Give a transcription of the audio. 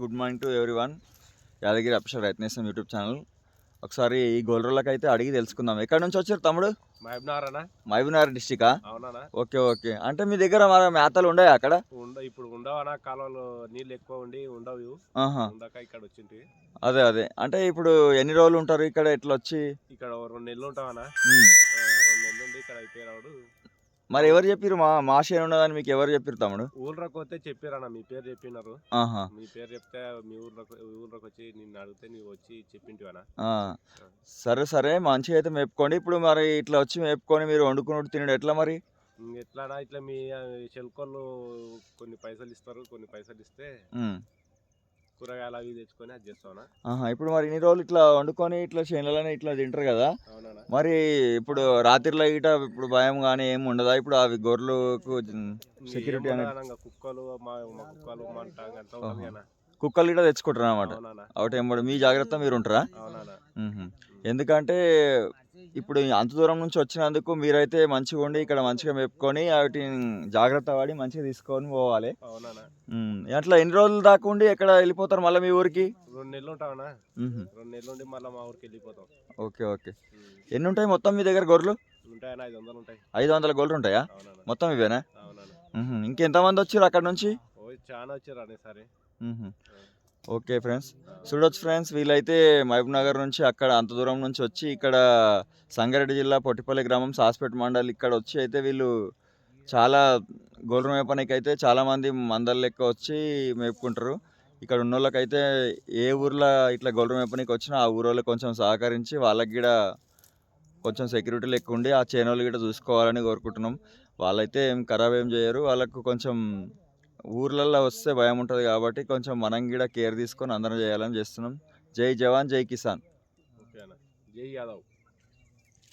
Good morning to everyone Yadagiri Afsar Ratnesham YouTube channel. ఒకసారి ఈ గోల్రోళ్ళకి అయితే అడిగి తెలుసుకుందాం. ఎక్కడి నుంచి వచ్చారు తమ్ముడు? మహబూబ్నగర్ డిస్టికా ఓకే ఓకే. అంటే మీ దగ్గర మన మేతలు ఉన్నాయి అక్కడ? ఇప్పుడు ఉండవనా కాలంలో నీళ్ళు ఎక్కువ ఉండి ఉండవు. ఇక్కడ వచ్చింటి. అదే అదే. అంటే ఇప్పుడు ఎన్ని రోజులు ఉంటారు ఇక్కడ ఇట్లా వచ్చి ఇక్కడ రెండు నెలలు ఉంటావనా. రెండు నెలలు ఉండి ఇక్కడ అయిపోయి రావుడు మరి ఎవరు చెప్పారు మా మా షేర్ ఉన్నదని మీకు ఎవరు చెప్పారు తమ్ముడు? ఊళ్ళోకి వస్తే చెప్పారన్న మీ పేరు చెప్పినారు. ఆహా. మీ పేరు చెప్తే మీ ఊర్లోకి ఊర్లోకి వచ్చి నిన్ను అడిగితే నీవు వచ్చి చెప్పింటివనా. సరే సరే మంచిగా అయితే మేపుకోండి. ఇప్పుడు మరి ఇట్లా వచ్చి మేపుకొని మీరు వండుకున్నట్టు తినడు ఎట్లా మరి? ఎట్లానా ఇట్లా మీ చెల్కోళ్ళు కొన్ని పైసలు ఇస్తారు. కొన్ని పైసలు ఇస్తే. కూరగాయలు అవి తెచ్చుకొని అది చేస్తావనా? ఆహా ఇప్పుడు మరి ఇన్ని రోజులు ఇట్లా వండుకొని ఇట్లా చేనులనే ఇట్లా తింటారు కదా. మరి ఇప్పుడు రాత్రిలో గిట ఇప్పుడు భయం కానీ ఏమి ఉండదా? ఇప్పుడు అవి గొర్రెలకు సెక్యూరిటీ అనేది కుక్కలు మా కుక్కలు మంట కుక్కలు గిట తెచ్చుకుంటారు అనమాట ఒకటి మీ జాగ్రత్త మీరు ఉంటారా. ఎందుకంటే ఇప్పుడు అంత దూరం నుంచి వచ్చినందుకు మీరైతే మంచిగా ఉండి ఇక్కడ మంచిగా మేపుకొని వాటిని జాగ్రత్త పడి మంచిగా తీసుకొని పోవాలి. అట్లా ఎన్ని రోజులు దాకా ఉండి ఎక్కడ వెళ్ళిపోతారు మళ్ళీ మీ ఊరికి? రెండు నెలలు ఉంటావనా మ్మ్. రెండు నెలలు ఉండి మళ్ళీ మా ఊరికి వెళ్ళిపోతాం. Okay okay. ఎన్ని ఉంటాయి మొత్తం మీ దగ్గర గొర్రెలు? ఐదు వందలు గొర్రెలు ఉంటాయా? మొత్తం ఇవేనా. ఇంకెంతమంది వచ్చారు అక్కడ నుంచి? ఓ చాలా వచ్చారు సరే. Okay friends. చూడొచ్చు ఫ్రెండ్స్ వీళ్ళైతే మహబూబ్ నగర్ నుంచి అక్కడ అంత దూరం నుంచి వచ్చి ఇక్కడ సంగారెడ్డి జిల్లా పొట్టిపల్లి గ్రామం సాస్పేట్ మండల్ ఇక్కడ వచ్చి అయితే వీళ్ళు చాలా గోల్ర మేపనికి అయితే చాలామంది మందల లెక్క వచ్చి మేపుకుంటారు. ఇక్కడ ఉన్న వాళ్ళకైతే ఏ ఊర్లో ఇట్లా గొర్రె మేపనికి వచ్చినా ఆ ఊరోళ్ళు కొంచెం సహకరించి వాళ్ళకి కూడా కొంచెం సెక్యూరిటీ లెక్క ఉండి ఆ చేనోళ్ళు కూడా చూసుకోవాలని కోరుకుంటున్నాం. వాళ్ళైతే ఏం ఖరాబ్ ఏం చేయరు. వాళ్ళకు కొంచెం ఊర్లలో వస్తే భయం ఉంటుంది కాబట్టి కొంచెం మనం కూడా కేర్ తీసుకొని అందరం చేయాలని చేస్తున్నాం. జై జవాన్ జై కిసాన్. జై యాదవ్.